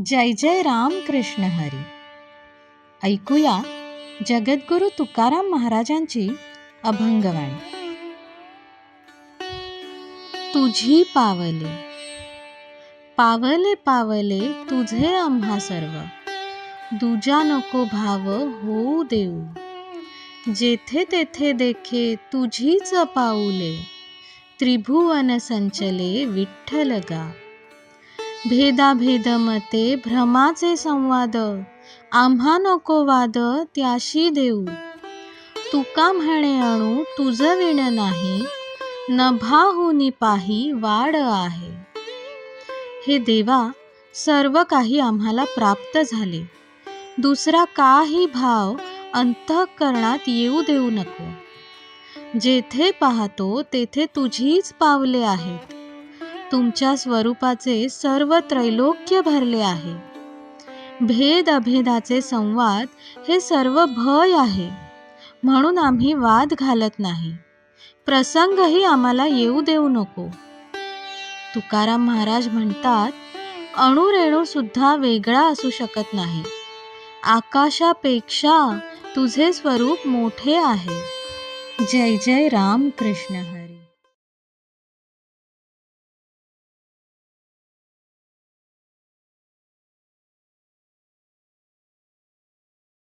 जय जय राम कृष्ण हरी. ऐकूया जगद्गुरु तुकाराम महाराजांची अभंगवाणी तुझी पावले पावले पावले तुझे आम्हा सर्व. दुजा नको भाव होऊ देऊ. जेथे तेथे देखे तुझीच पाऊले. त्रिभुवन संचले विठ्ठल गा. भेदाभेद मते भ्रमाचे संवाद. आम्हा नको वाद त्याशी देऊ. तुका म्हणे अणू तुझ विण नाही. नभाहुनी पाही वाड आहे. हे देवा सर्व काही आम्हाला प्राप्त झाले. दुसरा काही भाव अंतःकरणात येऊ देऊ नको. जेथे पाहतो तेथे तुझीच पावले आहेत. तुमच्या स्वरूपाचे सर्व त्रैलोक्य भरले आहे. भेद अभेदाचे संवाद हे सर्व भय आहे. म्हणून आम्ही वाद घालत नाही. प्रसंगही आम्हाला येऊ देऊ नको. तुकाराम महाराज म्हणतात अणुरेणू सुद्धा वेगळा असू शकत नाही. आकाशापेक्षा तुझे स्वरूप मोठे आहे. जय जय राम कृष्ण हरी.